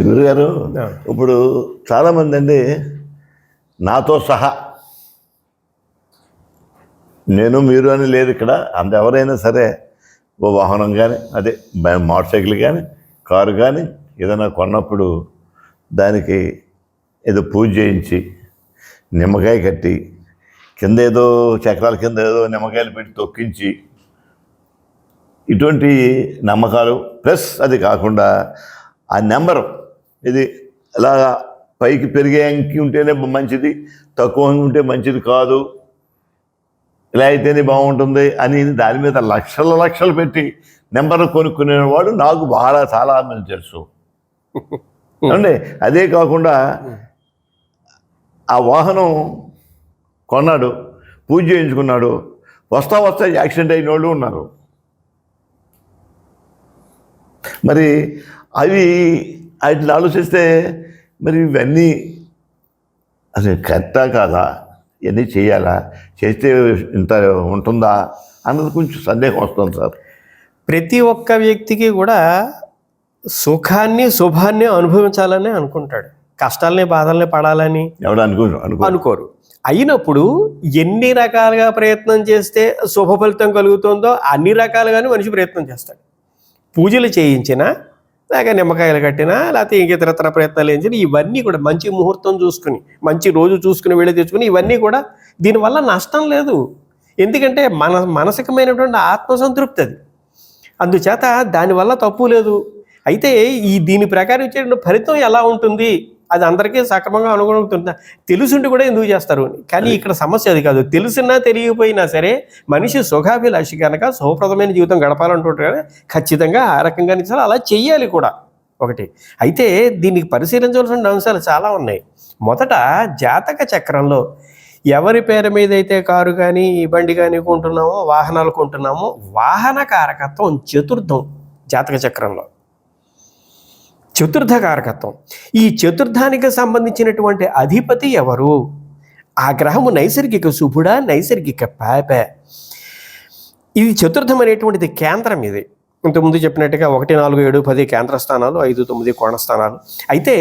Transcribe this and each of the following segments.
గురుగారు. ఇప్పుడు చాలామంది అండి నాతో సహా నేను మీరు అని లేదు ఇక్కడ అంత ఎవరైనా సరే ఓ వాహనం కానీ అదే మోటార్ సైకిల్ కానీ కారు కానీ ఏదైనా కొన్నప్పుడు దానికి ఏదో పూజ చేయించి నిమ్మకాయ కట్టి కింద ఏదో చక్రాల కింద ఏదో నిమ్మకాయలు పెట్టి తొక్కించి ఇటువంటి నమ్మకాలు ప్లస్ అది కాకుండా ఆ నెంబరు ఇది అలాగా పైకి పెరిగే అంకి ఉంటేనే మంచిది తక్కువ ఉంటే మంచిది కాదు. ఇలా అయితేనే బాగుంటుంది అని దాని మీద లక్షల లక్షలు పెట్టి నెంబర్ కొనుక్కునేవాడు నాకు బాగా చాలా మంది తెలుసు. అంటే అదే కాకుండా ఆ వాహనం కొన్నాడు పూజ చేయించుకున్నాడు వస్తా వస్తా యాక్సిడెంట్ అయిన వాళ్ళు ఉన్నారు. మరి అవి వాటిని ఆలోచిస్తే మరి ఇవన్నీ అసలు కరెక్టా కాదా? ఇవన్నీ చేయాలా? చేస్తే ఇంత ఉంటుందా? అన్నది కొంచెం సందేహం వస్తుంది సార్. ప్రతి ఒక్క వ్యక్తికి కూడా సుఖాన్ని శుభాన్ని అనుభవించాలని అనుకుంటాడు. కష్టాలని బాధల్ని పడాలని ఎవడు అనుకో అనుకో అనుకోరు. అయినప్పుడు ఎన్ని రకాలుగా ప్రయత్నం చేస్తే శుభ ఫలితం కలుగుతుందో అన్ని రకాలుగానే మనిషి ప్రయత్నం చేస్తాడు. పూజలు చేయించినా లేక నిమ్మకాయలు కట్టినా లేకపోతే ఇంక ఇతరతర ప్రయత్నాలు చేయించినా ఇవన్నీ కూడా మంచి ముహూర్తం చూసుకుని మంచి రోజు చూసుకుని వెళ్ళి తెచ్చుకుని ఇవన్నీ కూడా దీనివల్ల నష్టం లేదు. ఎందుకంటే మన మానసికమైనటువంటి ఆత్మసంతృప్తి అది. అందుచేత దానివల్ల తప్పు లేదు. అయితే ఈ దీని ప్రకారం ఇచ్చేటువంటి ఫలితం ఎలా ఉంటుంది? అది అందరికీ సక్రమంగా అనుగుణంగా తెలుసుండి కూడా ఎందుకు చేస్తారు. కానీ ఇక్కడ సమస్య అది కాదు. తెలిసినా తెలియకపోయినా సరే మనిషి సుఖాభిలాషి కనుక సుఖప్రదమైన జీవితం గడపాలంటుంటే ఖచ్చితంగా ఆ రకంగా అలా చెయ్యాలి కూడా ఒకటి. అయితే దీనికి పరిశీలించవలసిన అంశాలు చాలా ఉన్నాయి. మొదట జాతక చక్రంలో ఎవరి పేరు మీద అయితే కారు కానీ ఈ బండి కానీ కొంటున్నామో వాహనాలు కొంటున్నామో వాహన కారకత్వం చతుర్థం జాతక చక్రంలో. చతుర్థ కారకత్వం ఈ చతుర్థానికి సంబంధించినటువంటి అధిపతి ఎవరు? ఆ గ్రహము నైసర్గిక శుభుడా నైసర్గిక పాప. ఇది చతుర్థం అనేటువంటిది కేంద్రం ఇది. ఇంతకుముందు చెప్పినట్టుగా ఒకటి నాలుగు ఏడు పది కేంద్ర స్థానాలు ఐదు తొమ్మిది కోణస్థానాలు. అయితే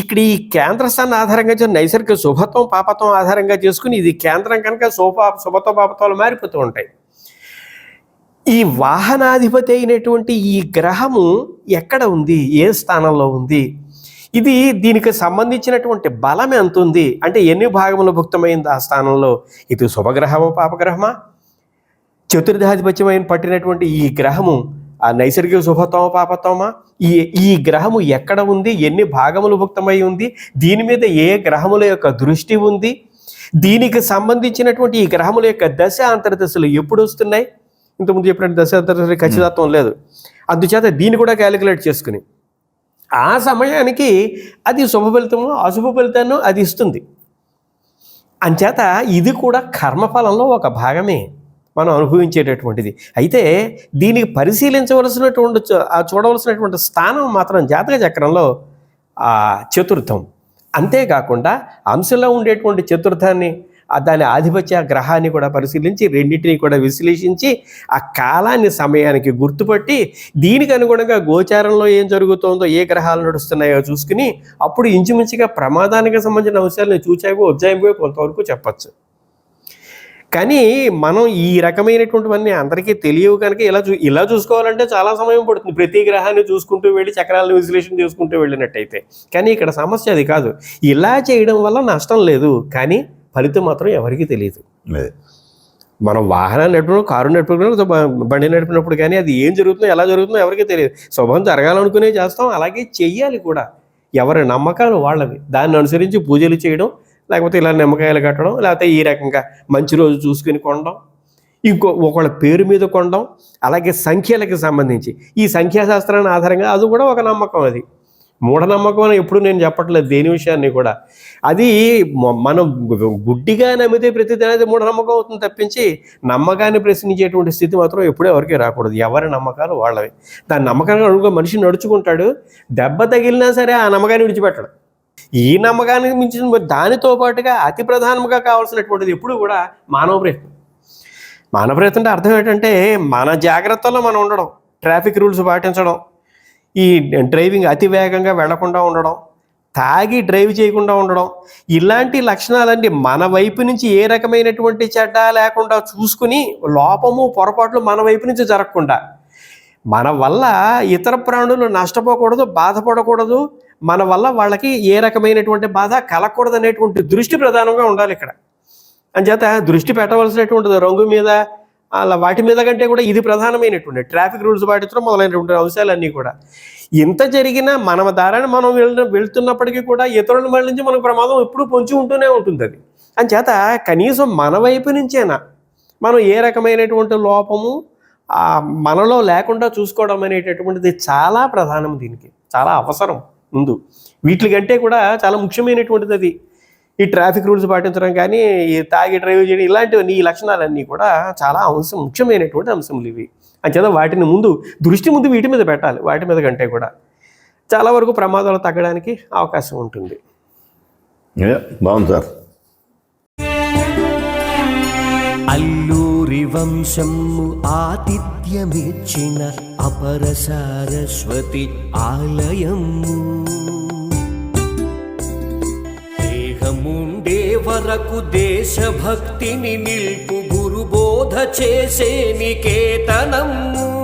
ఇక్కడ ఈ కేంద్ర స్థానం ఆధారంగా నైసర్గిక శుభత్వం పాపత్వం ఆధారంగా చేసుకుని ఇది కేంద్రం కనుక శుభ శుభత్వ పాపత్వాలు మారిపోతూ ఉంటాయి. ఈ వాహనాధిపతి అయినటువంటి ఈ గ్రహము ఎక్కడ ఉంది? ఏ స్థానంలో ఉంది? ఇది దీనికి సంబంధించినటువంటి బలం ఎంత ఉంది అంటే ఎన్ని భాగములు భుక్తమైంది ఆ స్థానంలో? ఇది శుభగ్రహమా పాపగ్రహమా? చతుర్థాధిపత్యమైన పట్టినటువంటి ఈ గ్రహము ఆ నైసర్గిక శుభత్వమా పాపత్వమా ఈ ఈ గ్రహము ఎక్కడ ఉంది? ఎన్ని భాగములు భుక్తమై ఉంది? దీని మీద ఏ గ్రహముల యొక్క దృష్టి ఉంది? దీనికి సంబంధించినటువంటి ఈ గ్రహముల యొక్క దశ అంతర్దశలు ఎప్పుడు వస్తున్నాయి? ఇంతకుముందు చెప్పినట్టు దశ ఖచ్చితత్వం లేదు. అందుచేత దీన్ని కూడా క్యాలిక్యులేట్ చేసుకుని ఆ సమయానికి అది శుభ ఫలితము అశుభ ఫలితాన్ని అది ఇస్తుంది. అంచేత ఇది కూడా కర్మఫలంలో ఒక భాగమే. మనం అనుభవించేటటువంటిది. అయితే దీనికి పరిశీలించవలసినటువంటి చూడవలసినటువంటి స్థానం మాత్రం జాతక చక్రంలో ఆ చతుర్థం. అంతేకాకుండా అంశంలో ఉండేటువంటి చతుర్థాన్ని దాని ఆధిపత్య గ్రహాన్ని కూడా పరిశీలించి రెండింటిని కూడా విశ్లేషించి ఆ కాలాన్ని సమయానికి గుర్తుపట్టి దీనికి అనుగుణంగా గోచారంలో ఏం జరుగుతోందో ఏ గ్రహాలు నడుస్తున్నాయో చూసుకుని అప్పుడు ఇంచుమించుగా ప్రమాదానికి సంబంధించిన అంశాలను చూచాయో ఉజ్జాయింపో కొంతవరకు చెప్పచ్చు. కానీ మనం ఈ రకమైనటువంటివన్నీ అందరికీ తెలియవు కనుక ఇలా చూ ఇలా చూసుకోవాలంటే చాలా సమయం పడుతుంది. ప్రతి గ్రహాన్ని చూసుకుంటూ వెళ్ళి చక్రాలను విశ్లేషణ చేసుకుంటూ వెళ్ళినట్టయితే. కానీ ఇక్కడ సమస్య అది కాదు. ఇలా చేయడం వల్ల నష్టం లేదు. కానీ ఫలితం మాత్రం ఎవరికీ తెలియదు. మనం వాహనాన్ని నడిపినప్పుడు కారు నడిపినప్పుడు బండి నడిపినప్పుడు కానీ అది ఏం జరుగుతుందో ఎలా జరుగుతుందో ఎవరికీ తెలియదు శుభం జరగాలనుకునే చేస్తాం అలాగే చెయ్యాలి కూడా. ఎవరి నమ్మకాలు వాళ్ళవి. దాన్ని అనుసరించి పూజలు చేయడం లేకపోతే ఇలా నిమ్మకాయలు కట్టడం లేకపోతే ఈ రకంగా మంచి రోజు చూసుకుని కొనడం ఇంకో ఒకళ్ళ పేరు మీద కొనడం అలాగే సంఖ్యలకు సంబంధించి. ఈ సంఖ్యాశాస్త్రాన్ని ఆధారంగా అది కూడా ఒక నమ్మకం అది. మూఢనమ్మకం అని ఎప్పుడు నేను చెప్పట్లేదు దేని విషయాన్ని కూడా. అది మనం గుడ్డిగా నమ్మితే ప్రతి దాని మూఢనమ్మకం అవుతుంది తప్పించి నమ్మకాన్ని ప్రశ్నించేటువంటి స్థితి మాత్రం ఎప్పుడూ ఎవరికి రాకూడదు. ఎవరి నమ్మకాలు వాళ్ళవి. దాని నమ్మకాన్ని అడుగుగా మనిషి నడుచుకుంటాడు దెబ్బ తగిలినా సరే ఆ నమ్మకాన్ని విడిచిపెట్టడు. ఈ నమ్మకానికి మించిన దానితో పాటుగా అతి ప్రధానంగా కావాల్సినటువంటిది ఎప్పుడు కూడా మానవ ప్రయత్నం. మానవ ప్రయత్నం అంటే అర్థం ఏంటంటే మన జాగ్రత్తలో మనం ఉండడం ట్రాఫిక్ రూల్స్ పాటించడం ఈ డ్రైవింగ్ అతి వేగంగా వెళ్ళకుండా ఉండడం తాగి డ్రైవ్ చేయకుండా ఉండడం ఇలాంటి లక్షణాలన్నీ మన వైపు నుంచి ఏ రకమైనటువంటి చెడ్డ లేకుండా చూసుకుని లోపము పొరపాట్లు మన వైపు నుంచి జరగకుండా మన వల్ల ఇతర ప్రాణులు నష్టపోకూడదు బాధపడకూడదు మన వల్ల వాళ్ళకి ఏ రకమైనటువంటి బాధ కలగకూడదు అనేటువంటి దృష్టి ప్రధానంగా ఉండాలి ఇక్కడ. అంచేత దృష్టి పెట్టవలసినటువంటిది రంగు మీద అలా వాటి మీద కంటే కూడా ఇది ప్రధానమైనటువంటి ట్రాఫిక్ రూల్స్ పాటించడం మొదలైనటువంటి అంశాలన్నీ కూడా. ఇంత జరిగినా మన దారాన్ని మనం వెళ్తున్నప్పటికీ కూడా ఇతరుల వాళ్ళ నుంచి మనకు ప్రమాదం ఎప్పుడూ పొంచి ఉంటూనే ఉంటుంది అది అంచేత కనీసం మన వైపు నుంచేనా మనం ఏ రకమైనటువంటి లోపము మనలో లేకుండా చూసుకోవడం అనేటటువంటిది చాలా ప్రధానం దీనికి చాలా అవసరం ముందు. వీటికంటే కూడా చాలా ముఖ్యమైనటువంటిది అది ఈ ట్రాఫిక్ రూల్స్ పాటించడం కానీ ఈ తాగి డ్రైవ్ చేయడం ఇలాంటివన్నీ ఈ లక్షణాలన్నీ కూడా చాలా అంశం ముఖ్యమైనటువంటి అంశములు ఇవి. అంచేత వాటిని ముందు దృష్టి ముందు వీటి మీద పెట్టాలి వాటి మీద కంటే కూడా. చాలా వరకు ప్రమాదాలు తగ్గడానికి అవకాశం ఉంటుంది. బాగుంది సార్. అల్లూరి వంశము ఆతిథ్యమిచ్చిన అపర సారస్వతి ఆలయము. వరకు దేశభక్తిని నిల్పు గురుబోధ చేసే నికేతనము.